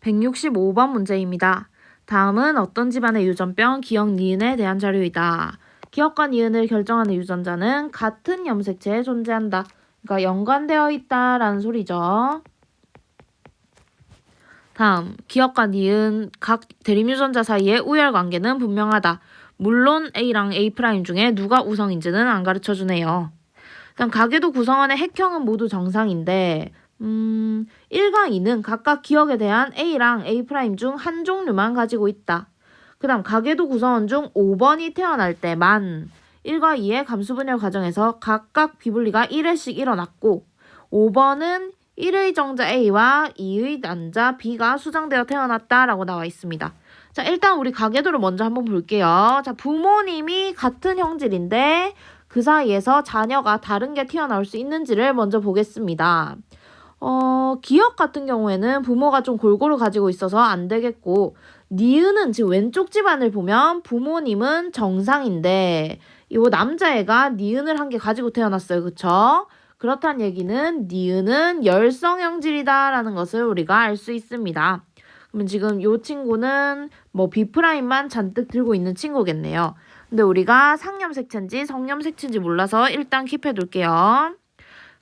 165번 문제입니다. 다음은 어떤 집안의 유전병 기억 니은에 대한 자료이다. 기억과 니은을 결정하는 유전자는 같은 염색체에 존재한다. 그러니까 연관되어 있다라는 소리죠. 다음, 기억과 니은 각 대립유전자 사이의 우열 관계는 분명하다. 물론 A랑 A' 중에 누가 우성인지는 안 가르쳐 주네요. 일단 가계도 구성원의 핵형은 모두 정상인데 음, 1과 2는 각각 기억에 대한 A랑 A' 중 한 종류만 가지고 있다. 그 다음 가계도 구성원 중 5번이 태어날 때만 1과 2의 감수분열 과정에서 각각 비분리가 1회씩 일어났고 5번은 1의 정자 A와 2의 난자 B가 수정되어 태어났다라고 나와 있습니다. 자, 일단 우리 가계도를 먼저 한번 볼게요. 자, 부모님이 같은 형질인데 그 사이에서 자녀가 다른 게 튀어나올 수 있는지를 먼저 보겠습니다. 어, 기억 같은 경우에는 부모가 좀 골고루 가지고 있어서 안 되겠고, 니은은 지금 왼쪽 집안을 보면 부모님은 정상인데, 이거 남자애가 니은을 한 개 가지고 태어났어요. 그쵸? 그렇다는 얘기는 니은은 열성형질이다라는 것을 우리가 알 수 있습니다. 그러면 지금 이 친구는 뭐 B'만 잔뜩 들고 있는 친구겠네요. 근데 우리가 상염색체인지 성염색체인지 몰라서 일단 킵해 둘게요.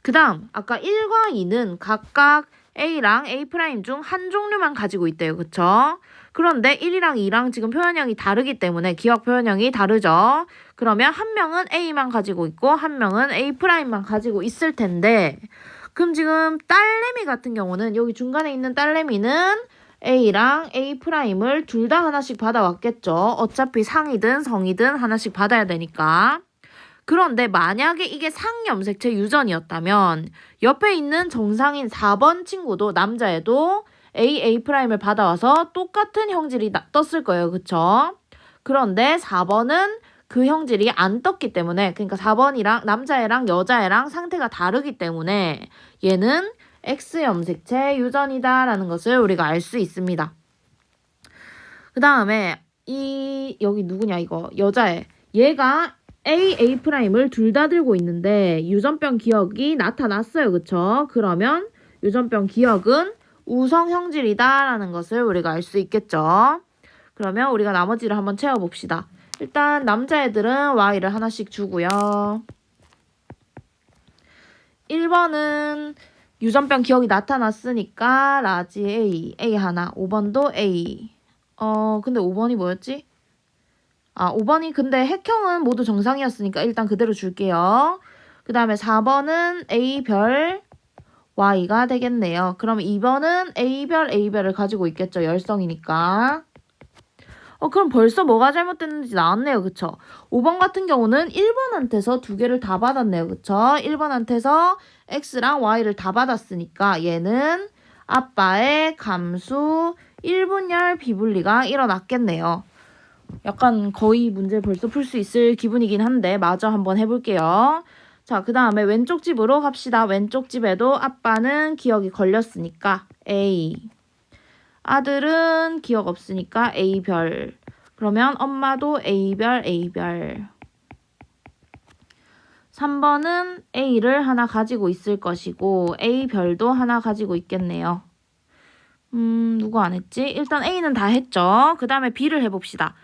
그 다음 아까 1과 2는 각각 A랑 A' 중한 종류만 가지고 있대요. 그쵸? 그런데 1이랑 2랑 지금 표현형이 다르기 때문에 기억 표현형이 다르죠. 그러면 한 명은 A만 가지고 있고 한 명은 A'만 가지고 있을 텐데 그럼 지금 딸내미 같은 경우는 여기 중간에 있는 딸내미는 A랑 A'을 둘 다 하나씩 받아왔겠죠. 어차피 상이든 성이든 하나씩 받아야 되니까. 그런데 만약에 이게 상염색체 유전이었다면 옆에 있는 정상인 4번 친구도 남자애도 A, A'을 받아와서 똑같은 형질이 나- 떴을 거예요. 그쵸? 그런데 4번은 그 형질이 안 떴기 때문에 그러니까 4번이랑 남자애랑 여자애랑 상태가 다르기 때문에 얘는 X 염색체 유전이다라는 것을 우리가 알 수 있습니다. 그 다음에 이 여기 누구냐 이거 여자애 얘가 A, A'을 둘 다 들고 있는데 유전병 기억이 나타났어요. 그쵸? 그러면 유전병 기억은 우성 형질이다라는 것을 우리가 알 수 있겠죠. 그러면 우리가 나머지를 한번 채워봅시다. 일단 남자애들은 Y를 하나씩 주고요. 1번은 유전병 기억이 나타났으니까 라지 A, A 하나, 5번도 A. 어, 근데 5번이 뭐였지? 아, 5번이 근데 핵형은 모두 정상이었으니까 일단 그대로 줄게요. 그 다음에 4번은 A별 Y가 되겠네요. 그럼 2번은 A별 A별을 가지고 있겠죠. 열성이니까. 어, 그럼 벌써 뭐가 잘못됐는지 나왔네요. 그쵸? 5번 같은 경우는 1번한테서 두 개를 다 받았네요. 그쵸? 1번한테서 X랑 Y를 다 받았으니까 얘는 아빠의 감수 1분열 비분리가 일어났겠네요. 약간 거의 문제 벌써 풀 수 있을 기분이긴 한데 마저 한번 해볼게요. 자, 그 다음에 왼쪽 집으로 갑시다. 왼쪽 집에도 아빠는 기억이 걸렸으니까 A. 아들은 기억 없으니까 A별. 그러면 엄마도 A별, A별. 3번은 A를 하나 가지고 있을 것이고 A별도 하나 가지고 있겠네요. 음, 누구 안 했지? 일단 A는 다 했죠. 그 다음에 B를 해봅시다.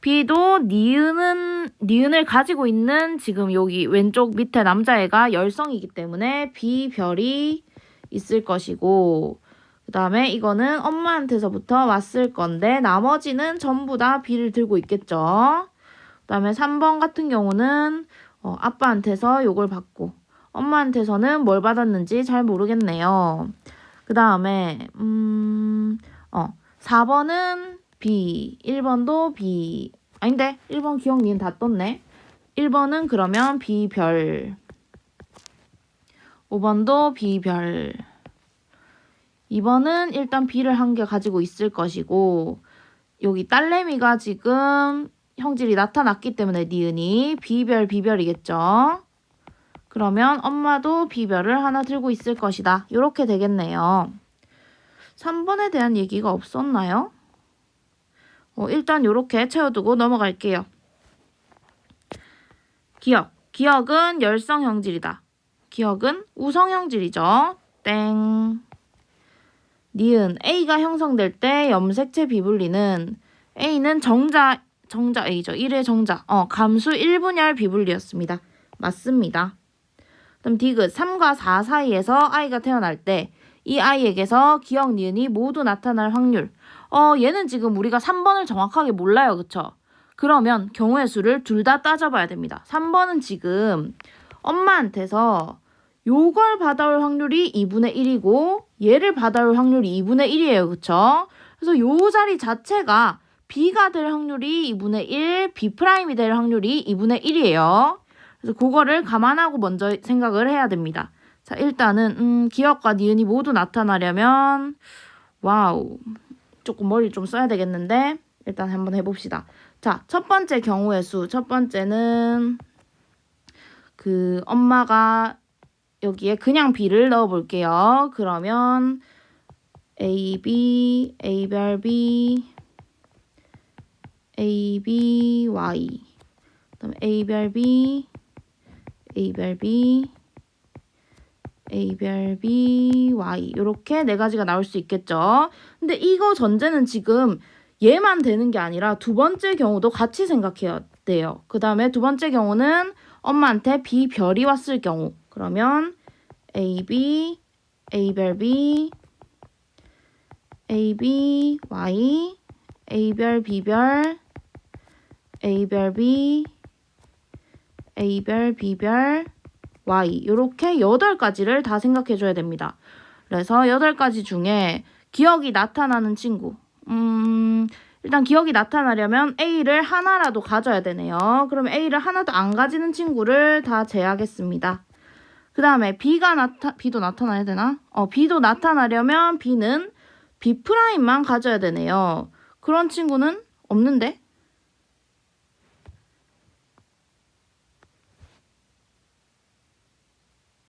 B도 니은은, 니은을 가지고 있는 지금 여기 왼쪽 밑에 남자애가 열성이기 때문에 B별이 있을 것이고, 그 다음에 이거는 엄마한테서부터 왔을 건데, 나머지는 전부 다 B를 들고 있겠죠. 그 다음에 3번 같은 경우는 어, 아빠한테서 요걸 받고, 엄마한테서는 뭘 받았는지 잘 모르겠네요. 그 다음에, 음, 어, 4번은 B, 1번도 B. 아닌데, 1번 기억 니은 다 떴네. 1번은 그러면 B별. 5번도 B별. 2번은 일단 B를 한 개 가지고 있을 것이고, 여기 딸내미가 지금 형질이 나타났기 때문에 니은이 B별, B별이겠죠. 그러면 엄마도 B별을 하나 들고 있을 것이다. 이렇게 되겠네요. 3번에 대한 얘기가 없었나요? 어, 일단 이렇게 채워두고 넘어갈게요. 기억. 기억은 열성 형질이다. 기억은 우성 형질이죠. 땡. 니은 A가 형성될 때 염색체 비분리는 A는 정자 정자 A죠. 1의 정자. 어, 감수 1분열 비분리였습니다. 맞습니다. 그럼 디귿 3과 4 사이에서 아이가 태어날 때 이 아이에게서 기억 니은이 모두 나타날 확률. 어, 얘는 지금 우리가 3번을 정확하게 몰라요. 그쵸? 그러면 경우의 수를 둘 다 따져봐야 됩니다. 3번은 지금 엄마한테서 요걸 받아올 확률이 2분의 1이고 얘를 받아올 확률이 2분의 1이에요. 그쵸? 그래서 요 자리 자체가 B가 될 확률이 2분의 1, B'이 될 확률이 2분의 1이에요. 그래서 그거를 감안하고 먼저 생각을 해야 됩니다. 자, 일단은 음, 기억과 니은이 모두 나타나려면 와우. 조금 머리 좀 써야 되겠는데 일단 한번 해 봅시다. 자, 첫 번째 경우의 수. 첫 번째는 그 엄마가 여기에 그냥 B를 넣어 볼게요. 그러면 A, B, A별 B, A, B, Y. 그다음 A별 B, A별 B, A별 B, Y. 이렇게 네 가지가 나올 수 있겠죠. 근데 이거 전제는 지금 얘만 되는 게 아니라 두 번째 경우도 같이 생각해야 돼요. 그 다음에 두 번째 경우는 엄마한테 B 별이 왔을 경우. 그러면 A, B, A별 B, A, B, Y, A별, B별, A별, B, A별, B별, Y 이렇게 여덟 가지를 다 생각해 줘야 됩니다. 그래서 여덟 가지 중에 기억이 나타나는 친구. 음, 일단 기억이 나타나려면 A를 하나라도 가져야 되네요. 그럼 A를 하나도 안 가지는 친구를 다 제하겠습니다. 그 다음에 B가 나타, B도 나타나야 되나? 어, B도 나타나려면 B는 B'만 가져야 되네요. 그런 친구는 없는데?